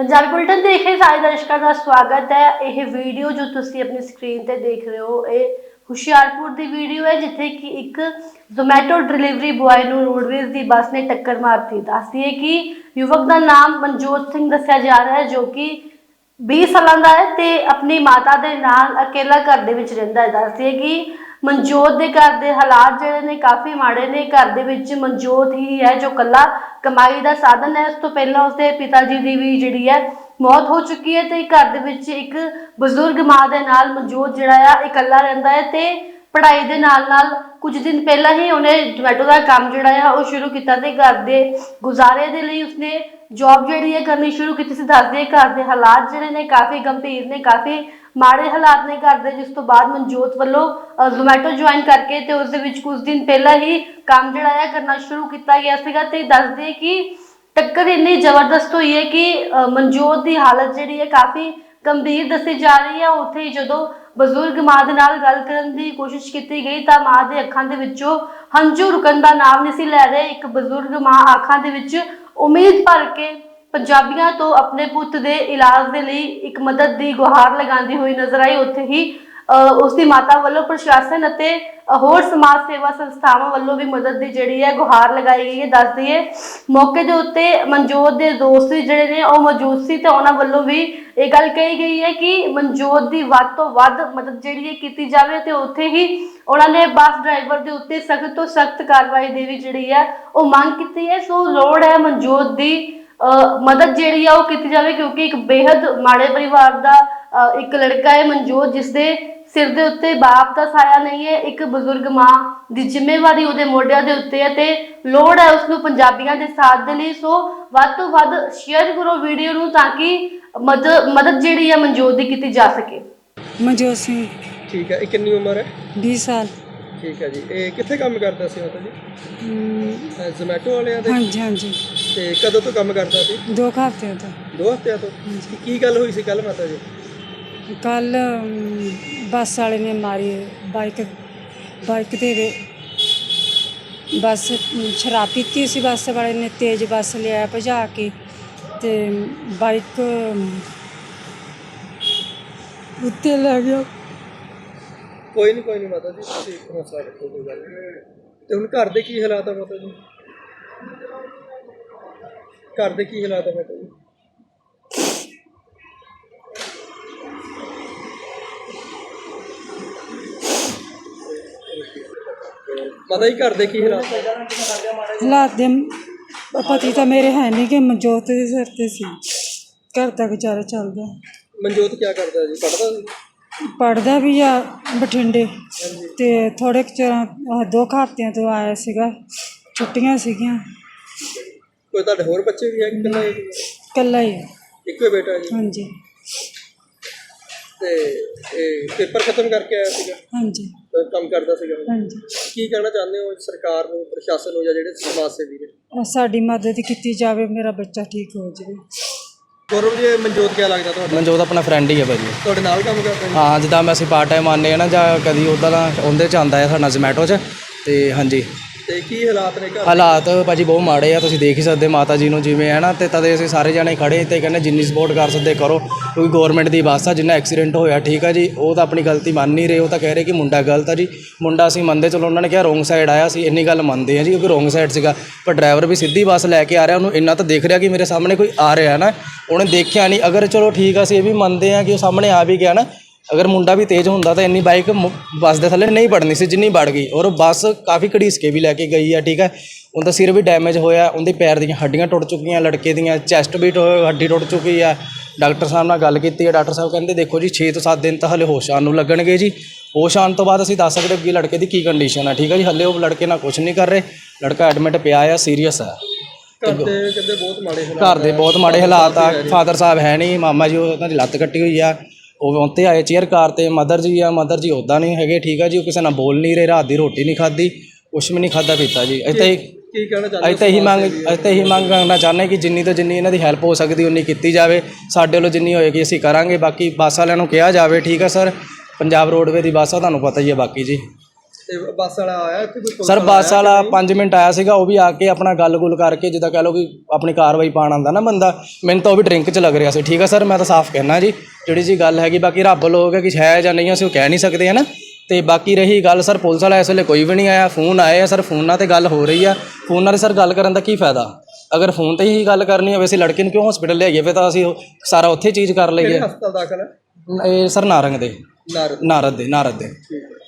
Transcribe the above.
Punjabi bulletin ਦੇਖ ਰਹੇ ਸਾਰੇ ਦਰਸ਼ਕਾਂ ਦਾ ਸਵਾਗਤ ਹੈ। ਇਹ ਵੀਡੀਓ ਜੋ ਤੁਸੀਂ ਆਪਣੀ ਸਕਰੀਨ ਤੇ ਦੇਖ ਰਹੇ ਹੋ, ਇਹ ਹੁਸ਼ਿਆਰਪੁਰ ਦੀ ਵੀਡੀਓ ਹੈ, ਜਿੱਥੇ ਕਿ ਇੱਕ ਜ਼ੋਮੈਟੋ ਡਿਲੀਵਰੀ ਬੁਆਏ ਨੂੰ ਰੋਡਵੇਜ਼ ਦੀ ਬੱਸ ਨੇ ਟੱਕਰ ਮਾਰਤੀ। ਦੱਸਦੀ ਹੈ ਕਿ ਯੁਵਕ ਦਾ ਨਾਮ ਮਨਜੋਤ ਸਿੰਘ ਦੱਸਿਆ ਜਾ ਰਿਹਾ ਹੈ, ਜੋ ਕਿ 20 ਸਾਲਾਂ ਦਾ ਹੈ ਤੇ ਆਪਣੀ ਮਾਤਾ ਦੇ ਨਾਲ ਅਕੇਲਾ ਘਰ ਦੇ ਵਿੱਚ ਰਹਿੰਦਾ ਹੈ। ਦੱਸਦੀ ਹੈ ਕਿ ਮਨਜੋਤ ਦੇ ਘਰ ਦੇ ਹਾਲਾਤ ਜਿਹੜੇ ਨੇ ਕਾਫੀ ਮਾੜੇ ਨੇ। ਘਰ ਦੇ ਵਿੱਚ ਮਨਜੋਤ ਹੀ ਹੈ ਜੋ ਕੱਲਾ ਕਮਾਈ ਦਾ ਸਾਧਨ ਹੈ। ਉਸ ਤੋਂ ਪਹਿਲਾਂ ਉਸਦੇ ਪਿਤਾ ਜੀ ਦੀ ਵੀ ਜਿਹੜੀ ਹੈ ਮੌਤ ਹੋ ਚੁੱਕੀ ਹੈ ਤੇ ਘਰ ਦੇ ਵਿੱਚ ਇੱਕ ਬਜ਼ੁਰਗ ਮਾਂ ਦੇ ਨਾਲ ਮਨਜੋਤ ਜਿਹੜਾ ਆ ਇਕੱਲਾ ਰਹਿੰਦਾ ਹੈ ਤੇ ਪੜ੍ਹਾਈ ਦੇ ਨਾਲ ਨਾਲ ਕੁਝ ਦਿਨ ਪਹਿਲਾਂ ਹੀ ਉਹਨੇ ਜੋਮੈਟੋ ਦਾ ਕੰਮ ਜਿਹੜਾ ਆ ਉਹ ਸ਼ੁਰੂ ਕੀਤਾ ਤੇ ਘਰ ਦੇ ਗੁਜ਼ਾਰੇ ਦੇ ਲਈ ਉਸਨੇ ਜੌਬ ਜਿਹੜੀ ਹੈ ਕਰਨੀ ਸ਼ੁਰੂ ਕੀਤੀ ਸੀ, ਦੱਸਦੇ ਘਰ ਦੇ ਹਾਲਾਤ ਜਿਹੜੇ ਨੇ ਕਾਫੀ ਗੰਭੀਰ ਨੇ, ਕਾਫੀ ਮਾੜੇ ਹਾਲਾਤ ਨੇ ਘਰ ਦੇ, ਜਿਸ ਤੋਂ ਬਾਅਦ ਮਨਜੋਤ ਵੱਲੋਂ ਜ਼ੋਮੈਟੋ ਜੁਆਇਨ ਕਰਕੇ ਤੇ ਉਸ ਦੇ ਵਿੱਚ ਕੁਝ ਦਿਨ ਪਹਿਲਾਂ ਹੀ ਕੰਮ ਜਿਹੜਾ ਹੈ ਕਰਨਾ ਸ਼ੁਰੂ ਕੀਤਾ ਗਿਆ ਸੀਗਾ ਤੇ ਦੱਸਦੇ ਕਿ ਟੱਕਰ ਇੰਨੀ ਜ਼ਬਰਦਸਤ ਹੋਈ ਹੈ ਕਿ ਮਨਜੋਤ ਦੀ ਹਾਲਤ ਜਿਹੜੀ ਹੈ ਕਾਫੀ ਗੰਭੀਰ ਦੱਸੀ ਜਾ ਰਹੀ ਹੈ। ਉੱਥੇ ਜਦੋਂ ਬਜ਼ੁਰਗ ਮਾਂ ਦੇ ਨਾਲ ਗੱਲ ਕਰਨ ਦੀ ਕੋਸ਼ਿਸ਼ ਕੀਤੀ ਗਈ ਤਾਂ ਮਾਂ ਦੇ ਅੱਖਾਂ ਦੇ ਵਿੱਚੋਂ ਹੰਝੂ ਰੁਕਣ ਦਾ ਨਾਮ ਨਹੀਂ ਸੀ ਲੈ ਰਹੇ। ਇੱਕ ਬਜ਼ੁਰਗ ਮਾਂ ਅੱਖਾਂ ਦੇ ਵਿੱਚ ਉਮੀਦ ਭਰ ਕੇ ਪੰਜਾਬੀਆਂ ਤੋਂ ਆਪਣੇ ਪੁੱਤ ਦੇ ਇਲਾਜ ਦੇ ਲਈ ਇੱਕ ਮਦਦ ਦੀ ਗੁਹਾਰ ਲਗਾਉਂਦੀ ਹੋਈ ਨਜ਼ਰ ਆਈ। ਉੱਥੇ ਹੀ ਉਸ ਦੀ ਮਾਤਾ ਵੱਲੋਂ ਪ੍ਰਸ਼ਾਸਨ ਅਤੇ ਹੋਰ ਸਮਾਜ ਸੇਵਾ ਸੰਸਥਾਵਾਂ ਵੱਲੋਂ ਵੀ ਮਦਦ ਦੀ ਜਿਹੜੀ ਹੈ ਗੁਹਾਰ ਲਗਾਈ ਗਈ ਹੈ। ਦੱਸ ਦਈਏ ਮੌਕੇ ਦੇ ਉੱਤੇ ਮਨਜੋਤ ਦੇ ਦੋਸਤ ਜਿਹੜੇ ਨੇ ਉਹ ਮੌਜੂਦ ਸੀ ਤੇ ਉਹਨਾਂ ਵੱਲੋਂ ਵੀ ਇਹ ਗੱਲ ਕਹੀ ਗਈ ਹੈ ਕਿ ਮਨਜੋਤ ਦੀ ਵੱਧ ਤੋਂ ਵੱਧ ਮਦਦ ਜਿਹੜੀ ਹੈ ਕੀਤੀ ਜਾਵੇ ਤੇ ਉੱਥੇ ਹੀ ਉਹਨਾਂ ਨੇ ਬੱਸ ਡਰਾਈਵਰ ਦੇ ਉੱਤੇ ਸਖਤ ਤੋਂ ਸਖਤ ਕਾਰਵਾਈ ਦੇ ਵੀ ਜਿਹੜੀ ਹੈ ਉਹ ਮੰਗ ਕੀਤੀ ਹੈ। ਸੋ ਲੋੜ ਹੈ ਮਨਜੋਤ ਦੀ ਅ, ਮਦਦ ਜਿਹੜੀ ਆ ਉਹ ਕੀਤੀ ਜਾਵੇ ਕਿਉਂਕਿ ਇੱਕ ਬੇहद ਮਾੜੇ ਪਰਿਵਾਰ ਦਾ ਇੱਕ ਲੜਕਾ ਹੈ ਮਨਜੋਤ ਜਿਸ ਦੇ ਸਿਰ ਦੇ ਉੱਤੇ ਬਾਪ ਦਾ ਸਾਇਆ ਨਹੀਂ ਹੈ ਇੱਕ ਬਜ਼ੁਰਗ ਮਾਂ ਦੀ ਜ਼ਿੰਮੇਵਾਰੀ ਉਹਦੇ ਮੋਢਿਆਂ ਦੇ ਉੱਤੇ ਹੈ ਤੇ ਲੋੜ ਹੈ ਉਸ ਨੂੰ ਪੰਜਾਬੀਆਂ ਦੇ ਸਾਥ ਦੇ ਲਈ। ਸੋ ਵੱਧ ਤੋਂ ਵੱਧ ਸ਼ੇਅਰ ਕਰੋ ਵੀਡੀਓ ਨੂੰ ਤਾਂ ਕਿ ਮਦਦ ਮਦਦ ਜਿਹੜੀ ਹੈ ਮਨਜੋਤ ਦੀ ਕੀਤੀ ਜਾ ਸਕੇ। ਮਨਜੋਤ ਸਿੰਘ। ਠੀਕ ਹੈ ਇਹ ਕਿੰਨੀ ਉਮਰ ਹੈ? 20 ਸਾਲ। ਠੀਕ ਹੈ ਜੀ ਇਹ ਕਿੱਥੇ ਕੰਮ ਕਰਦਾ ਸੀ ਮਾਤਾ ਜੀ? ਹਮ, ਜ਼ੋਮੈਟੋ ਵਾਲਿਆਂ ਦੇ? ਹਾਂਜੀ ਹਾਂਜੀ। ਤੇ ਕਦੋਂ ਤੋਂ ਕੰਮ ਕਰਦਾ ਸੀ? ਦੋ ਹਫ਼ਤਿਆਂ ਤੋਂ। ਦੋ ਹਫ਼ਤਿਆਂ ਤੋਂ? ਕੀ- ਕੀ ਗੱਲ ਹੋਈ ਸੀ ਕੱਲ ਮਾਤਾ ਜੀ? ਕੱਲ ਬੱਸ ਵਾਲੇ ਨੇ ਮਾਰੀ ਬਾਈਕ ਬਾਈਕ ਤੇ ਵੇ ਬੱਸ ਸ਼ਰਾਬ ਪੀਤੀ ਸੀ ਬੱਸ ਵਾਲੇ ਨੇ, ਤੇਜ਼ ਬੱਸ ਲਿਆ ਭਜਾ ਕੇ ਤੇ ਬਾਈਕ ਉੱਤੇ ਲੱਗ ਗਿਆ। ਕੋਈ ਨਹੀਂ ਕੋਈ ਨਹੀਂ ਮਾਤਾ ਜੀ, ਤੁਸੀਂ ਹੌਸਲਾ ਰੱਖੋ, ਕੋਈ ਗੱਲ ਨਹੀਂ ਤੇ ਹੁਣ ਘਰ ਦੇ ਕੀ ਹਾਲਾਤ ਆ ਮਾਤਾ ਜੀ? ਘਰ ਦੇ ਕੀ ਹਾਲਾਤ ਆ ਮਾਤਾ ਜੀ? ਮਾਤਾ ਜੀ ਘਰ ਦੇ ਕੀ ਹਾਲਾਤ ਹਾਲਾਤ ਦੇ ਪਤੀ ਤਾਂ ਮੇਰੇ ਹੈ ਨਹੀਂ ਕਿ ਮਨਜੋਤ ਦੇ ਸਿਰ ਤੇ ਸੀ। ਘਰ ਦਾ ਗੁਜ਼ਾਰਾ ਚੱਲਦਾ। ਮਨਜੋਤ ਕੀ ਕਰਦਾ ਜੀ? ਪੜਦਾ ਪੜਦਾ ਵੀ ਆ ਬਠਿੰਡੇ। ਤੇ ਥੋੜੇ ਚਿਰ ਆਹ ਦੋ ਹਫ਼ਤਿਆਂ ਤੋਂ ਆਇਆ ਸੀਗਾ। ਛੁੱਟੀਆਂ ਸੀਗੀਆਂ। ਕੋਈ ਤੁਹਾਡੇ ਹੋਰ ਬੱਚੇ ਵੀ ਹੈ ਕਿ ਇਕੱਲਾ ਹੀ? ਇਕੱਲਾ ਹੀ ਆ। ਇੱਕੋ ਹੀ ਬੇਟਾ ਜੀ? ਹਾਂਜੀ। ਤੇ ਇਹ ਪੇਪਰ ਖਤਮ ਕਰਕੇ ਆਇਆ ਸੀਗਾ? ਹਾਂਜੀ। ਕੰਮ ਕਰਦਾ ਸੀਗਾ। ਹਾਂਜੀ। ਕੀ ਕਹਿਣਾ ਚਾਹੁੰਦੇ ਹੋ ਸਰਕਾਰ ਨੂੰ ਪ੍ਰਸ਼ਾਸਨ ਨੂੰ ਜਾਂ ਜਿਹੜੇ ਸਮਾਜ ਸੇਵੀ ਨੇ? ਸਾਡੀ ਮਦਦ ਕੀਤੀ ਜਾਵੇ ਮੇਰਾ ਬੱਚਾ ਠੀਕ ਹੋ ਜਾਵੇ। ਗੌਰਵ ਜੀ ਮਨਜੋਤ ਕਿਆ ਲੱਗਦਾ ਤੁਹਾਡਾ? ਮਨਜੋਤ ਆਪਣਾ ਫਰੈਂਡ ਹੀ ਹੈ ਭਾਜੀ। ਤੁਹਾਡੇ ਨਾਲ ਕੰਮ ਕਰਦਾ ਜੀ ਹਾਂ ਜਿੱਦਾਂ ਮੈਂ ਅਸੀਂ ਪਾਰਟ ਟਾਈਮ ਆਉਂਦੇ ਆ ਨਾ ਜਾਂ ਕਦੀ ਉੱਦਾਂ ਦਾ ਉਹਦੇ ਚ ਆਉਂਦਾ ਹੈ ਸਾਡਾ ਜ਼ੋਮੈਟੋ 'ਚ ਤੇ ਹਾਂਜੀ। ਤੇ ਕੀ ਹਾਲਾਤ ਨੇ ਘਰ ਹਾਲਾਤ ਭਾਜੀ ਬਹੁਤ ਮਾੜੇ ਆ, ਤੁਸੀਂ ਦੇਖ ਹੀ ਸਕਦੇ ਮਾਤਾ ਜੀ ਨੂੰ ਜਿਵੇਂ ਹੈ ਨਾ ਤੇ ਤਦੇ ਅਸੀਂ ਸਾਰੇ ਜਾਣੇ ਖੜੇ ਤੇ ਕਹਿੰਦੇ ਜਿੰਨੀ ਸਪੋਰਟ ਕਰ ਸਕਦੇ ਕਰੋ, ਕਿਉਂਕਿ ਗਵਰਨਮੈਂਟ ਦੀ ਬੱਸ ਆ, ਜਿੰਨਾ ਐਕਸੀਡੈਂਟ ਹੋਇਆ, ਠੀਕ ਆ ਜੀ, ਉਹ ਤਾਂ ਆਪਣੀ ਗਲਤੀ ਮੰਨ ਨਹੀਂ ਰਹੇ, ਉਹ ਤਾਂ ਕਹਿ ਰਹੇ ਕਿ ਮੁੰਡਾ ਗਲਤ ਆ ਜੀ। ਮੁੰਡਾ ਅਸੀਂ ਮੰਨਦੇ, ਚਲੋ ਉਹਨਾਂ ਨੇ ਕਿਹਾ ਰੋਂਗ ਸਾਈਡ ਆਇਆ ਸੀ ਇੰਨੀ ਗੱਲ ਮੰਨਦੇ ਆ ਜੀ, ਕਿਉਂਕਿ ਰੋਂਗ ਸਾਈਡ ਸੀਗਾ। ਪਰ ਡਰਾਈਵਰ ਵੀ ਸਿੱਧੀ ਬੱਸ ਲੈ ਕੇ ਆ ਰਿਹਾ, ਉਹਨੂੰ ਇੰਨਾ ਤਾਂ ਦੇਖ ਰਿਹਾ ਕਿ ਮੇਰੇ ਸਾਹਮਣੇ ਕੋਈ ਆ ਰਿਹਾ ਨਾ ਉਹਨੇ ਦੇਖਿਆ ਨਹੀਂ, ਅਗਰ ਚਲੋ ਠੀਕ ਆ, ਅਸੀਂ ਇਹ ਵੀ ਮੰਨਦੇ ਆ ਕਿ ਉਹ ਸਾਹਮਣੇ ਆ ਵੀ ਗਿਆ ਨਾ ਅਗਰ ਮੁੰਡਾ ਵੀ ਤੇਜ਼ ਹੁੰਦਾ ਤਾਂ ਇੰਨੀ ਬਾਈਕ ਮੁ- ਬੱਸ ਦੇ ਥੱਲੇ ਨਹੀਂ ਵੜਨੀ ਸੀ ਜਿੰਨੀ ਵੜ ਗਈ। ਔਰ ਬੱਸ ਕਾਫੀ ਘੜੀਸ ਕੇ ਵੀ ਲੈ ਕੇ ਗਈ ਆ ਠੀਕ ਹੈ ਉਹਦਾ ਸਿਰ ਵੀ ਡੈਮੇਜ ਹੋਇਆ ਉਹਦੇ ਪੈਰ ਦੀਆਂ ਹੱਡੀਆਂ ਟੁੱਟ ਚੁੱਕੀਆਂ ਲੜਕੇ ਦੀਆਂ ਚੈਸਟ ਵੀ ਟੁ- ਹੱਡੀ ਟੁੱਟ ਚੁੱਕੀ ਆ। ਡਾਕਟਰ ਸਾਹਿਬ ਨਾਲ ਗੱਲ ਕੀਤੀ ਹੈ ਡਾਕਟਰ ਸਾਹਿਬ ਕਹਿੰਦੇ ਦੇਖੋ ਜੀ 6 ਤੋਂ 7 ਦਿਨ ਤਾਂ ਹਲੇ ਹੋਸ਼ ਆਉਣ ਨੂੰ ਲੱਗਣਗੇ ਜੀ। ਹੋਸ਼ ਆਉਣ ਤੋਂ ਬਾਅਦ ਅਸੀਂ ਦੱਸ ਸਕਦੇ ਹਾਂ ਕਿ ਲੜਕੇ ਦੀ ਕੀ ਕੰਡੀਸ਼ਨ ਆ ਠੀਕ ਹੈ ਜੀ? ਹਲੇ ਉਹ ਲੜਕੇ ਨਾਲ ਕੁਝ ਨਹੀਂ ਕਰ ਰਹੇ। ਲੜਕਾ ਐਡਮਿਟ ਪਿਆ ਆ ਸੀਰੀਅਸ ਆ। ਘਰ ਦੇ ਕਹਿੰਦੇ ਬਹੁਤ ਮਾੜੇ ਹਾਲਾਤ ਘਰ ਦੇ ਬਹੁਤ ਮਾੜੇ ਹਾਲਾਤ ਆ। ਫਾਦਰ ਸਾਹਿਬ ਹੈ ਨਹੀਂ ਮਾਮਾ ਜੀ ਉਹਨਾਂ ਦੀ ਲੱਤ ਕੱਟੀ ਹੋਈ ਆ। ਉਹ ਉੱਤੇ ਆਏ ਚੇਅਰ ਕਾਰ ਤੇ ਮਦਰ ਜੀ ਆ ਮਦਰ ਜੀ ਉਦਾਂ ਨਹੀਂ ਹੈਗੇ ਠੀਕ ਆ ਜੀ ਉਹ ਕਿਸੇ ਨਾਲ ਬੋਲ ਨਹੀਂ ਰਹੇ ਰਾਤ ਦੀ ਰੋਟੀ ਨਹੀਂ ਖਾਦੀ ਕੁਛ ਵੀ ਨਹੀਂ ਖਾਦਾ ਪੀਤਾ ਜੀ। ਇੱਥੇ ਹੀ ਕੀ ਕਹਿਣਾ ਚਾਹੁੰਦੇ ਤਾਂ ਇਹੀ ਮੰਗ ਤਾਂ ਇਹੀ ਮੰਗ ਕਰਨਾ ਚਾਹੁੰਦੇ ਕਿ ਜਿੰਨੀ ਤੋਂ ਜਿੰਨੀ ਇਹਨਾਂ ਦੀ ਹੈਲਪ ਹੋ ਸਕਦੀ ਉਨੀ ਕੀਤੀ ਜਾਵੇ। ਸਾਡੇ ਵੱਲੋਂ ਜਿੰਨੀ ਹੋਏਗੀ ਅਸੀਂ ਕਰਾਂਗੇ ਬਾਕੀ ਬੱਸ ਵਾਲਿਆਂ ਨੂੰ ਕਿਹਾ ਜਾਵੇ ਠੀਕ ਆ ਸਰ? ਪੰਜਾਬ ਰੋਡਵੇ ਦੀ ਬੱਸ ਆ ਤੁਹਾਨੂੰ ਪਤਾ ਹੀ ਹੈ ਬਾਕੀ ਜੀ। ਤੇ ਬੱਸ ਵਾਲਾ ਆਇਆ ਇੱਥੇ ਕੋਈ ਪੁਲਿਸ ਸਰ ਬੱਸ ਵਾਲਾ 5 ਮਿੰਟ ਆਇਆ ਸੀਗਾ ਉਹ ਵੀ ਆ ਕੇ ਆਪਣਾ ਗੱਲ-ਗੁਲ ਕਰਕੇ ਜਿੱਦਾਂ ਕਹ ਲਓ ਕਿ ਆਪਣੀ ਕਾਰਵਾਈ ਪਾਣ ਆਂਦਾ ਨਾ ਬੰਦਾ ਮੈਨੂੰ ਤਾਂ ਉਹ ਵੀ ਡਰਿੰਕ 'ਚ ਲੱਗ ਰਿਹਾ ਸੀ। ਠੀਕ ਆ ਸਰ ਮੈਂ ਤਾਂ ਸਾਫ਼ ਕਹਿਣਾ ਜੀ ਜਿਹੜੀ ਜੀ ਗੱਲ ਹੈਗੀ ਬਾਕੀ ਰੱਬ ਲੋਕ ਹੈ ਕਿ ਹੈ ਜਾਂ ਨਹੀਂ ਅਸੀਂ ਉਹ ਕਹਿ ਨਹੀਂ ਸਕਦੇ ਹੈ ਨਾ ਤੇ ਬਾਕੀ ਰਹੀ ਗੱਲ ਸਰ ਪੁਲਿਸ ਵਾਲਾ ਇਸ ਵੇਲੇ ਕੋਈ ਵੀ ਨਹੀਂ ਆਇਆ ਫੋਨ ਆਏ ਆ ਸਰ ਫੋਨਾਂ ਤੇ ਗੱਲ ਹੋ ਰਹੀ ਆ। ਫੋਨਾਂ 'ਤੇ ਸਰ ਗੱਲ ਕਰਨ ਦਾ ਕੀ ਫਾਇਦਾ? ਅਗਰ ਫੋਨ ਤੇ ਹੀ ਗੱਲ ਕਰਨੀ ਹੋਵੇ ਅਸੀਂ ਲੜਕੇ ਨੂੰ ਕਿਉਂ ਹਸਪੀਟਲ ਲੈ ਗਏ ਫਿਰ ਤਾਂ ਅਸੀਂ ਉਹ ਸਾਰਾ ਉੱਥੇ ਚੀਜ਼ ਕਰ ਲਈਏ। ਹਸਪਤਾਲ ਦਾਖਲ ਹੈ? ਇਹ ਸਰ ਨਾਰੰਗ ਦੇ। ਨਾਰ ਨਾਰਦ ਦੇ ਨਾਰਦ ਦੇ। ਠੀਕ।